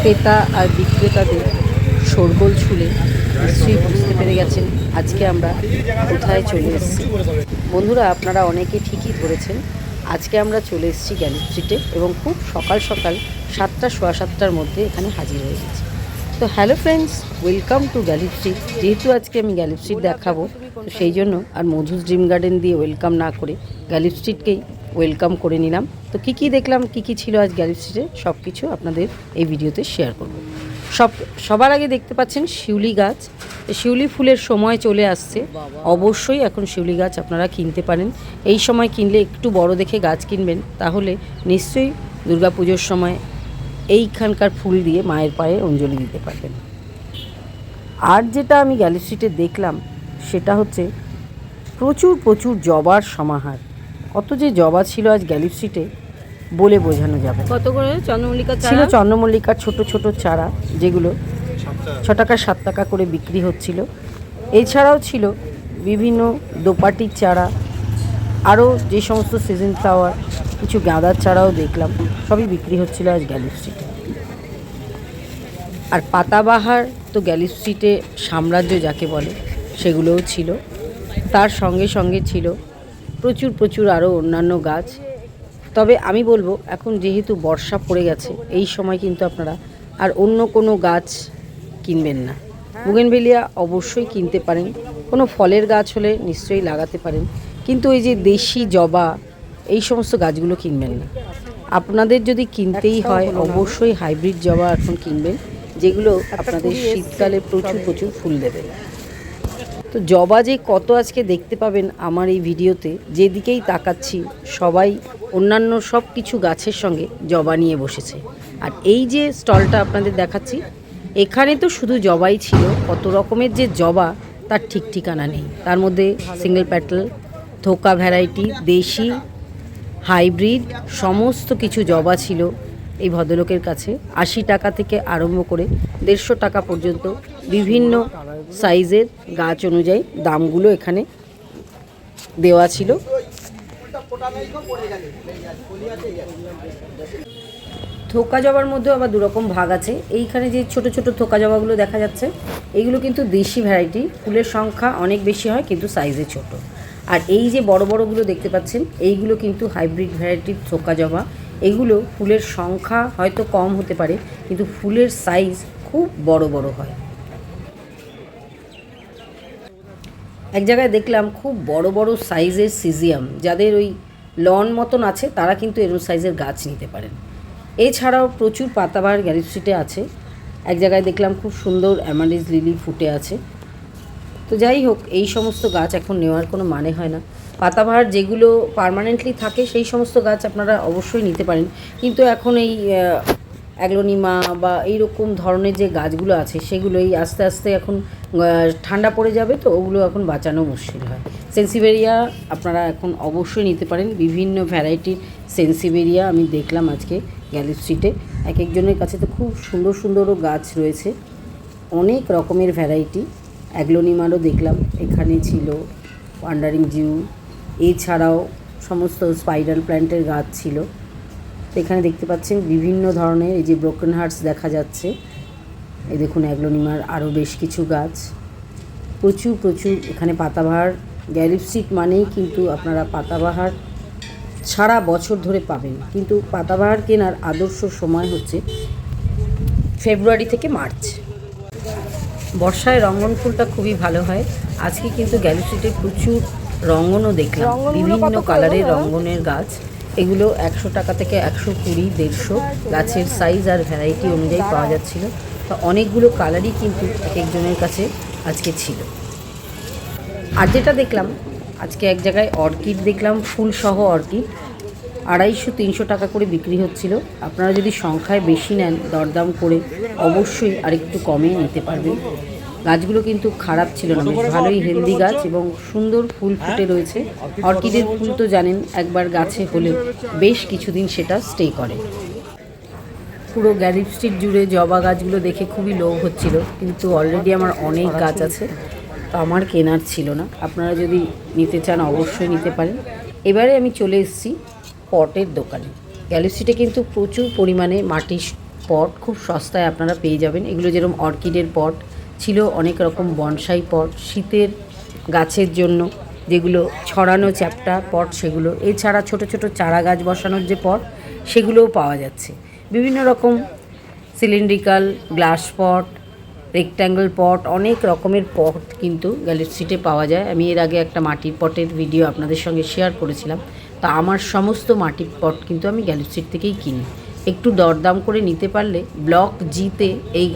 ক্রেতা আর বিক্রেতাদের শোরগোল ছুলে নিশ্চয়ই বুঝতে পেরে গেছেন আজকে আমরা কোথায় চলে এসেছি। বন্ধুরা, আপনারা অনেকে ঠিকই ধরেছেন, আজকে আমরা চলে এসেছি গ্যালি স্ট্রিটে এবং খুব সকাল সকাল সাতটা, সোয়া সাতটার মধ্যে এখানে হাজির হয়ে গেছি। তো hello friends, welcome to Galiff Street যেহেতু আজকে আমি গ্যালি স্ট্রিট দেখাবো, তো সেই জন্য আর মধুস ড্রিম গার্ডেন দিয়ে ওয়েলকাম না করে গ্যালি স্ট্রিটকেই ওয়েলকাম করে নিলাম। তো কি কি দেখলাম, কি কি ছিল আজ গ্যালি স্ট্রিটে সব কিছু আপনাদের এই ভিডিওতে শেয়ার করব। সব, সবার আগে দেখতে পাচ্ছেন শিউলি গাছ। শিউলি ফুলের সময় চলে আসছে। অবশ্যই এখন শিউলি গাছ আপনারা কিনতে পারেন। এই সময় কিনলে একটু বড় দেখে গাছ কিনবেন, তাহলে নিশ্চয়ই দুর্গাপুজোর সময় এইখানকার ফুল দিয়ে মায়ের পায়ে অঞ্জলি দিতে পারবেন। আর যেটা আমি গ্যালি স্ট্রিটে দেখলাম, সেটা হচ্ছে প্রচুর প্রচুর জবার সমাহার। কত যে জবা ছিল আজ গ্যালি স্ট্রিটে বলে বোঝানো যাবে কত করে? চন্দ্রমল্লিকা ছিল চন্দ্রমল্লিকার ছোট ছোট চারা যেগুলো ছ টাকা সাত টাকা করে বিক্রি হচ্ছিল। এছাড়াও ছিল বিভিন্ন দোপাটির চারা আরও যে সমস্ত সিজন ফ্লাওয়ার কিছু গাঁদার চারাও দেখলাম সবই বিক্রি হচ্ছিল আজ গ্যালি স্ট্রিটে আর পাতাবাহার তো গ্যালি স্ট্রিটে সাম্রাজ্য যাকে বলে সেগুলোও ছিল। তার সঙ্গে সঙ্গে ছিল প্রচুর প্রচুর আরও অন্যান্য গাছ। তবে আমি বলব এখন যেহেতু বর্ষা পড়ে গেছে এই সময় কিন্তু আপনারা আর অন্য কোনো গাছ কিনবেন না। বুগেনভেলিয়া অবশ্যই কিনতে পারেন। কোনো ফলের গাছ হলে নিশ্চয়ই লাগাতে পারেন। কিন্তু ওই যে দেশি জবা এই সমস্ত গাছগুলো কিনবেন না। আপনাদের যদি কিনতেই হয় অবশ্যই হাইব্রিড জবা এখন কিনবেন যেগুলো আপনাদের শীতকালে প্রচুর প্রচুর ফুল দেবে। তো জবা যে কত আজকে দেখতে পাবেন আমার এই ভিডিওতে, যেদিকেই তাকাচ্ছি, সবাই অন্যান্য সব কিছু গাছের সঙ্গে জবা নিয়ে বসেছে। আর এই যে স্টলটা আপনাদের দেখাচ্ছি, এখানে তো শুধু জবাই ছিল, কত রকমের যে জবা, তার ঠিক ঠিকানা নেই। তার মধ্যে সিঙ্গেল প্যাটেল থোকা ভ্যারাইটি দেশি হাইব্রিড সমস্ত কিছু জবা ছিল। এই ভদ্রলোকের কাছে আশি টাকা থেকে আরম্ভ করে দেড়শো টাকা পর্যন্ত বিভিন্ন সাইজের গাছ অনুযায়ী দামগুলো এখানে দেওয়া ছিল। থোকা জবার মধ্যেও আবার দুরকম ভাগ আছে। এইখানে যে ছোট ছোট থোকা জবাগুলো দেখা যাচ্ছে, এইগুলো কিন্তু দেশি ভ্যারাইটি। ফুলের সংখ্যা অনেক বেশি হয়, কিন্তু সাইজে ছোট। আর এই যে বড় বড়গুলো দেখতে পাচ্ছেন, এইগুলো কিন্তু হাইব্রিড ভ্যারাইটির থোকা জবা। এগুলো ফুলের সংখ্যা হয়তো কম হতে পারে, কিন্তু ফুলের সাইজ খুব বড় বড় হয়। এক জায়গায় দেখলাম খুব বড় বড় সাইজের সিজিয়াম যাদের ওই লন মতন আছে, তারা কিন্তু এরকম সাইজের গাছ নিতে পারেন। এছাড়াও প্রচুর পাতাবাহার গ্যারি স্ট্রিটে আছে। এক জায়গায় দেখলাম খুব সুন্দর অ্যামাডিস লিলি ফুটে আছে। তো যাই হোক, এই সমস্ত গাছ এখন নেওয়ার কোনো মানে হয় না। পাতাবাহার যেগুলো পার্মানেন্টলি থাকে, সেই সমস্ত গাছ আপনারা অবশ্যই নিতে পারেন। কিন্তু এখন এই অ্যাগ্লোনিমা বা এইরকম ধরনের যে গাছগুলো আছে সেগুলো এই আস্তে আস্তে এখন ঠান্ডা পড়ে যাবে তো, ওগুলো এখন বাঁচানো মুশকিল হয়। সেন্সিবেরিয়া আপনারা এখন অবশ্যই নিতে পারেন। বিভিন্ন ভ্যারাইটির সেন্সিবেরিয়া আমি দেখলাম আজকে গ্যালি স্ট্রিটে এক একজনের কাছে তো খুব সুন্দর সুন্দরও গাছ রয়েছে। অনেক রকমের ভ্যারাইটি অ্যাগ্লোনিমারও দেখলাম। এখানে ছিল ওয়ান্ডারিং জিউ এছাড়াও সমস্ত স্পাইডাল প্ল্যান্টের গাছ ছিল। এখানে দেখতে পাচ্ছেন বিভিন্ন ধরনের এই যে ব্রোকেন হার্টস দেখা যাচ্ছে। এই দেখুন অ্যাগ্লোনিমার আরও বেশ কিছু গাছ। প্রচুর প্রচুর এখানে পাতাবাহার। গ্যালিপসিট মানেই কিন্তু আপনারা পাতাবাহার সারা বছর ধরে পাবেন। কিন্তু পাতাবাহার কেনার আদর্শ সময় হচ্ছে ফেব্রুয়ারি থেকে মার্চ। বর্ষায় রঙ্গন ফুলটা খুবই ভালো হয়। আজকে কিন্তু গ্যালিস্ট্রিটে প্রচুর রঙ্গনও দেখলাম বিভিন্ন কালারের রঙ্গনের গাছ। এগুলো একশো টাকা থেকে একশো কুড়ি দেড়শো গাছের সাইজ আর ভ্যারাইটি অনুযায়ী পাওয়া যাচ্ছিল। তো অনেকগুলো কালারই কিন্তু এক একজনের কাছে আজকে ছিল। আর যেটা দেখলাম আজকে এক জায়গায় অর্কিড দেখলাম ফুলসহ অর্কিড আড়াইশো তিনশো টাকা করে বিক্রি হচ্ছিল। আপনারা যদি সংখ্যায় বেশি নেন দরদাম করে অবশ্যই আরেকটু কমে নিতে পারবেন। গাছগুলো কিন্তু খারাপ ছিল না বেশ ভালোই হেলদি গাছ এবং সুন্দর ফুল ফুটে রয়েছে। অর্কিডের ফুল তো জানেন একবার গাছে হলে বেশ কিছুদিন সেটা স্টে করে। পুরো গ্যারিপ স্ট্রিট জুড়ে জবা গাছগুলো দেখে খুবই লোভ হচ্ছিল কিন্তু অলরেডি আমার অনেক গাছ আছে তো আমার কেনার ছিল না। আপনারা যদি নিতে চান অবশ্যই নিতে পারেন। এবারে আমি চলে এসেছি পটের দোকানে। গ্যালিপ স্ট্রিটে কিন্তু প্রচুর পরিমাণে মাটির পট খুব সস্তায় আপনারা পেয়ে যাবেন। এগুলো যেরকম অর্কিডের পট ছিল অনেক রকম বনসাই পট, শীতের গাছের জন্য যেগুলো ছড়ানো চ্যাপটা পট সেগুলো। এছাড়া ছোট ছোট চারা গাছ বসানোর যে পট, সেগুলোও পাওয়া যাচ্ছে। বিভিন্ন রকম cylindrical glass pot, rectangle pot, অনেক রকমের পট কিন্তু গ্যালাক্সিতে পাওয়া যায়। আমি এর আগে একটা মাটির পটের ভিডিও আপনাদের সঙ্গে শেয়ার করেছিলাম। তা আমার সমস্ত মাটির পট কিন্তু আমি গ্যালাক্সির থেকেই কিনি। একটু দরদাম করে নিতে পারলে ব্লক জিতে এই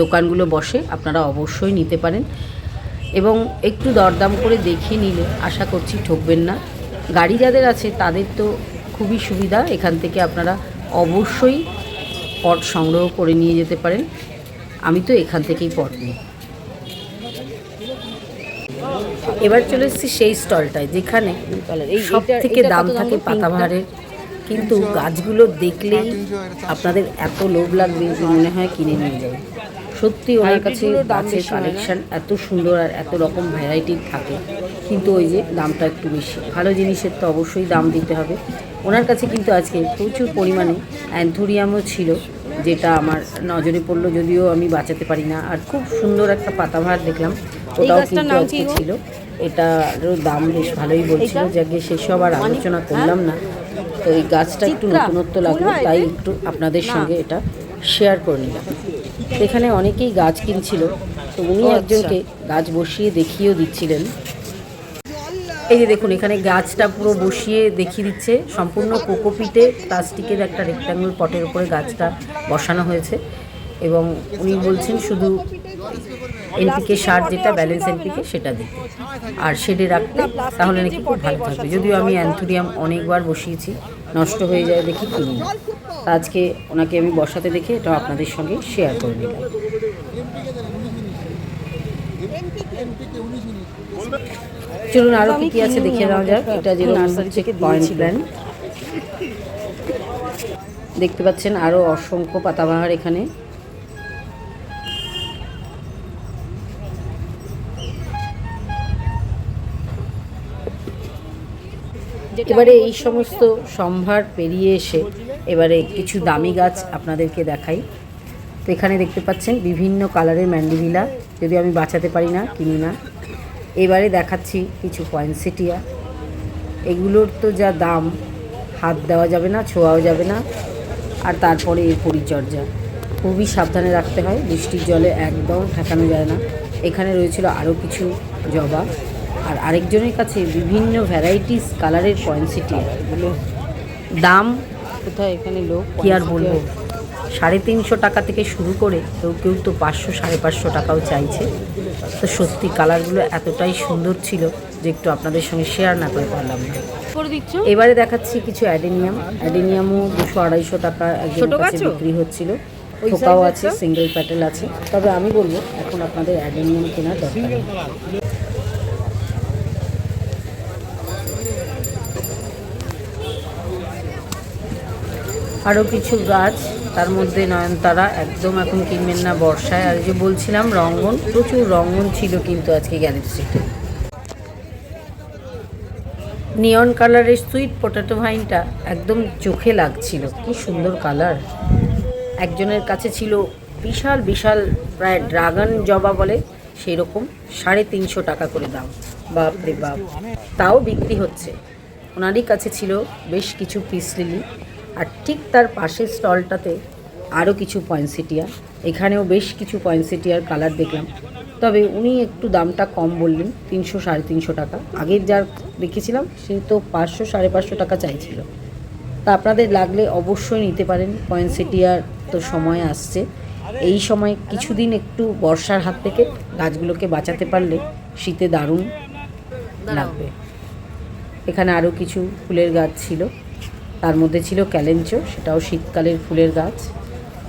দোকানগুলো বসে আপনারা অবশ্যই নিতে পারেন। এবং একটু দরদাম করে দেখে নিলে আশা করছি ঠকবেন না। গাড়ি যাদের আছে তাদের তো খুবই সুবিধা এখান থেকে আপনারা অবশ্যই পট সংগ্রহ করে নিয়ে যেতে পারেন। আমি তো এখান থেকেই পট নিই। এবার চলে এসেছি সেই স্টলটায় যেখানে এই সব থেকে দাম থাকে পাতাবাহারের কিন্তু গাছগুলো দেখলেই আপনাদের এত লোভ লাগবে যে মনে হয় কিনে নিয়ে যাবে সত্যি ওনার কাছে গাছের কালেকশন এত সুন্দর আর এত রকম ভ্যারাইটির থাকে। কিন্তু ওই যে দামটা একটু বেশি। ভালো জিনিসের তো অবশ্যই দাম দিতে হবে। ওনার কাছে কিন্তু আজকে প্রচুর পরিমাণে অ্যান্থোরিয়ামও ছিল যেটা আমার নজরে পড়ল যদিও আমি বাঁচাতে পারি না। আর খুব সুন্দর একটা পাতাভার দেখলাম ওটাও কিন্তু আজকে ছিল। এটারও দাম বেশ ভালোই বলছিল। যাকে সেসব আর আলোচনা করলাম না তো এই গাছটা একটু নতুনত্ব লাগল তাই একটু আপনাদের সঙ্গে এটা শেয়ার করে নিলাম। এখানে অনেকেই গাছ কিনছিল তো উনি একজনকে গাছ বসিয়ে দেখিয়েও দিচ্ছিলেন। এই যে দেখুন এখানে গাছটা পুরো বসিয়ে দেখিয়ে দিচ্ছে। সম্পূর্ণ কোকোপিটে প্লাস্টিকের একটা রেক্টাঙ্গুল পটের উপরে গাছটা বসানো হয়েছে এবং উনি বলছেন শুধু এনপিকে সার যেটা ব্যালেন্স এনপিকে সেটা দিতে। আর শেডে রাখতে তাহলে নাকি খুব ভালো থাকবে। যদিও আমি অ্যান্থোরিয়াম অনেকবার বসিয়েছি নষ্ট হয়ে যায় দেখি কিনি আজকে ওনাকে আমি বসাতে দেখে এটা আপনাদের সঙ্গে শেয়ার করে নিলাম চলুন আরও কি কি আছে দেখে নেওয়া যাক। এটা যে নার্সারি থেকে পয়েন্ট প্ল্যান দেখতে পাচ্ছেন আরও অসংখ্য পাতাবাহার এখানে। এবারে এই সমস্ত সম্ভার পেরিয়ে এসে এবারে কিছু দামি গাছ আপনাদেরকে দেখাই। তো এখানে দেখতে পাচ্ছেন বিভিন্ন কালারের ম্যান্ডিভিলা। যদি আমি বাঁচাতে পারি না কিনি না। এবারে দেখাচ্ছি কিছু পয়েন্সেটিয়া এগুলোর তো যা দাম হাত দেওয়া যাবে না ছোঁয়াও যাবে না। আর তারপরে এর পরিচর্যা। খুবই সাবধানে রাখতে হয় বৃষ্টির জলে একদম ঠেকানো যায় না। এখানে রয়েছিল আরও কিছু জবা। আর আরেকজনের কাছে বিভিন্ন ভ্যারাইটিস কালারের পয়েন্সিটিয়া দাম? কোথায় এখানে লোক? কি আর বলব? সাড়ে তিনশো টাকা থেকে শুরু করে কেউ কেউ তো পাঁচশো সাড়ে পাঁচশো টাকাও চাইছে। তো সত্যি কালারগুলো এতটাই সুন্দর ছিল যে একটু আপনাদের সঙ্গে শেয়ার না করে পারলাম না। এবারে দেখাচ্ছি কিছু অ্যাডেনিয়াম অ্যাডেনিয়ামও দুশো আড়াইশো টাকা একজন কাছে বিক্রি হচ্ছিল। থোকাও আছে সিঙ্গেল প্যাটেল আছে। তবে আমি বলব এখন আপনাদের অ্যাডেনিয়াম কেনার দরকার আরও কিছু গাছ, তার মধ্যে নয়নতারা একদম এখন কিনবেন না বর্ষায়। আর যে বলছিলাম, রঙ্গন, প্রচুর রঙ্গন ছিল কিন্তু আজকে গ্যারেজ স্ট্রিটে। নিয়ন কালারের সুইট পটেটো ভাইনটা একদম চোখে লাগছিল। কি সুন্দর কালার। একজনের কাছে ছিল বিশাল বিশাল প্রায় ড্রাগন জবা বলে সেই রকম সাড়ে তিনশো টাকা করে দাম। বাপ রে বাপ। তাও বিক্রি হচ্ছে। ওনারই কাছে ছিল বেশ কিছু পিস লিলি। আর ঠিক তার পাশের স্টলটাতে আরও কিছু পয়েন্সিটিয়া এখানেও বেশ কিছু পয়েন্সিটিয়ার কালার দেখলাম। তবে উনি একটু দামটা কম বললেন তিনশো সাড়ে তিনশো টাকা। আগের যার দেখেছিলাম সে তো পাঁচশো সাড়ে পাঁচশো টাকা চাইছিল। তা আপনাদের লাগলে অবশ্যই নিতে পারেন। পয়েন্সেটিয়ার তো সময় আসছে। এই সময় কিছুদিন একটু বর্ষার হাত থেকে গাছগুলোকে বাঁচাতে পারলে শীতে দারুণ লাগবে। এখানে আরও কিছু ফুলের গাছ ছিল। তার মধ্যে ছিল ক্যালেঞ্চো, সেটাও শীতকালের ফুলের গাছ।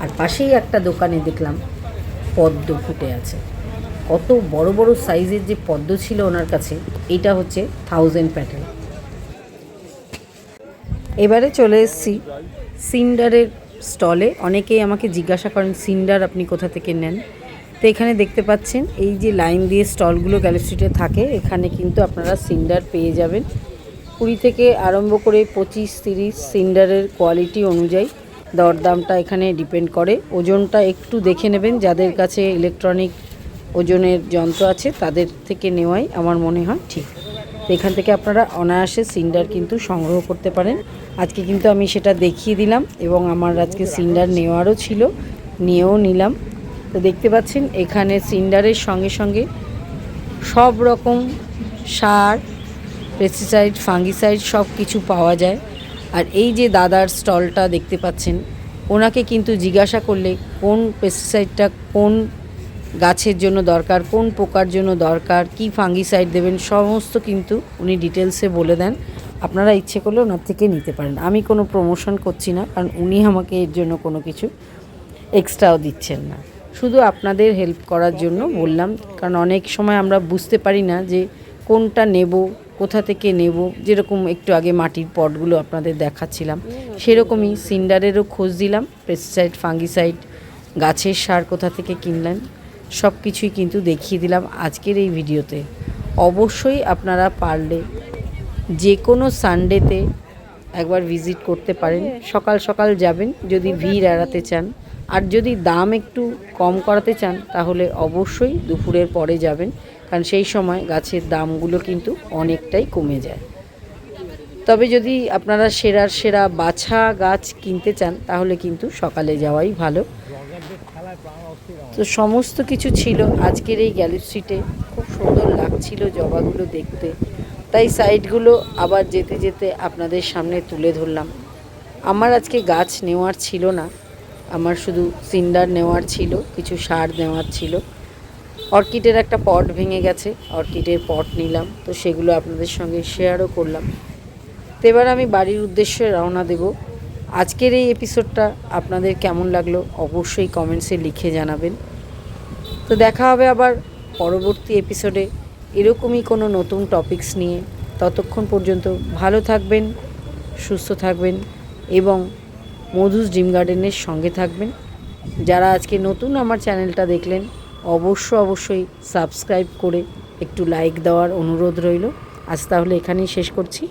আর পাশেই একটা দোকানে দেখলাম পদ্ম ফুটে আছে। কত বড় বড় সাইজের যে পদ্ম ছিল ওনার কাছে এটা হচ্ছে থাউজেন্ড প্যাটেল এবারে চলে এসেছি সিন্ডারের স্টলে। অনেকেই আমাকে জিজ্ঞাসা করেন, সিন্ডার, আপনি কোথা থেকে নেন? তো এখানে দেখতে পাচ্ছেন, এই যে লাইন দিয়ে স্টলগুলো গ্যালাস্ট্রিটে থাকে, এখানে কিন্তু আপনারা সিন্ডার পেয়ে যাবেন। কুড়ি থেকে আরম্ভ করে পঁচিশ, তিরিশ সিন্ডারের কোয়ালিটি অনুযায়ী দরদামটা এখানে ডিপেন্ড করে। ওজনটা একটু দেখে নেবেন, যাদের কাছে ইলেকট্রনিক ওজনের যন্ত্র আছে তাদের থেকে নেওয়াই আমার মনে হয় ঠিক। এখান থেকে আপনারা অনায়াসে সিন্ডার কিন্তু সংগ্রহ করতে পারেন। আজকে কিন্তু আমি সেটা দেখিয়ে দিলাম এবং আমার আজকে সিন্ডার নেওয়ারও ছিল, নিয়েও নিলাম। তো দেখতে পাচ্ছেন, এখানে সিন্ডারের সঙ্গে সঙ্গে সব রকম সার পেস্টিসাইড ফাঙ্গিসাইড সব কিছু পাওয়া যায়। আর এই যে দাদার স্টলটা দেখতে পাচ্ছেন, ওনাকে কিন্তু জিজ্ঞাসা করলে কোন পেস্টিসাইডটা কোন গাছের জন্য দরকার, কোন পোকার জন্য দরকার, কি ফাঙ্গিসাইড দেবেন, সমস্ত কিন্তু উনি ডিটেলসে বলে দেন। আপনারা ইচ্ছে করলে ওনার থেকে নিতে পারেন। আমি কোনো প্রমোশন করছি না, কারণ উনি আমাকে এর জন্য কোনো কিছু এক্সট্রাও দিচ্ছেন না। শুধু আপনাদের হেল্প করার জন্য বললাম, কারণ অনেক সময় আমরা বুঝতে পারি না যে কোনটা নেব, কোথা থেকে নেব, যেরকম একটু আগে মাটির পটগুলো আপনাদের দেখাচ্ছিলাম, সেরকমই সিন্ডারেরও খোঁজ দিলাম, পেস্টিসাইড, ফাঙ্গিসাইড, গাছের সার কোথা থেকে কিনলেন, সব কিছুই কিন্তু দেখিয়ে দিলাম আজকের এই ভিডিওতে। অবশ্যই আপনারা পারলে যে কোনো সানডেতে একবার ভিজিট করতে পারেন, সকাল সকাল যাবেন, যদি ভিড় এড়াতে চান। আর যদি দাম একটু কম করাতে চান, তাহলে অবশ্যই দুপুরের পরে যাবেন। কারণ সেই সময় গাছের দামগুলো কিন্তু অনেকটাই কমে যায়। তবে যদি আপনারা সেরার সেরা বাছা গাছ কিনতে চান, তাহলে কিন্তু সকালে যাওয়াই ভালো। তো সমস্ত কিছু ছিল আজকের এই গ্যালাক্সিতে খুব সুন্দর লাগছিল জবাগুলো দেখতে। তাই সাইডগুলো আবার যেতে যেতে আপনাদের সামনে তুলে ধরলাম। আমার আজকে গাছ নেওয়ার ছিল না। আমার শুধু সিন্ডার নেওয়ার ছিল, কিছু সার নেওয়ার ছিল। অর্কিডের একটা পট ভেঙে গেছে, অর্কিডের পট নিলাম, তো সেগুলো আপনাদের সঙ্গে শেয়ারও করলাম। তো এবার আমি বাড়ির উদ্দেশ্যে রওনা দেব। আজকের এই এপিসোডটা আপনাদের কেমন লাগল অবশ্যই কমেন্টসে লিখে জানাবেন। তো দেখা হবে আবার পরবর্তী এপিসোডে এরকমই কোনো নতুন টপিকস নিয়ে। ততক্ষণ পর্যন্ত ভালো থাকবেন, সুস্থ থাকবেন এবং মধুস ড্রিম গার্ডেনের সঙ্গে থাকবেন। যারা আজকে নতুন আমার চ্যানেলটা দেখলেন অবশ্য অবশ্যই সাবস্ক্রাইব করে একটু লাইক দেওয়ার অনুরোধ রইল। আজ তাহলে এখানেই শেষ করছি।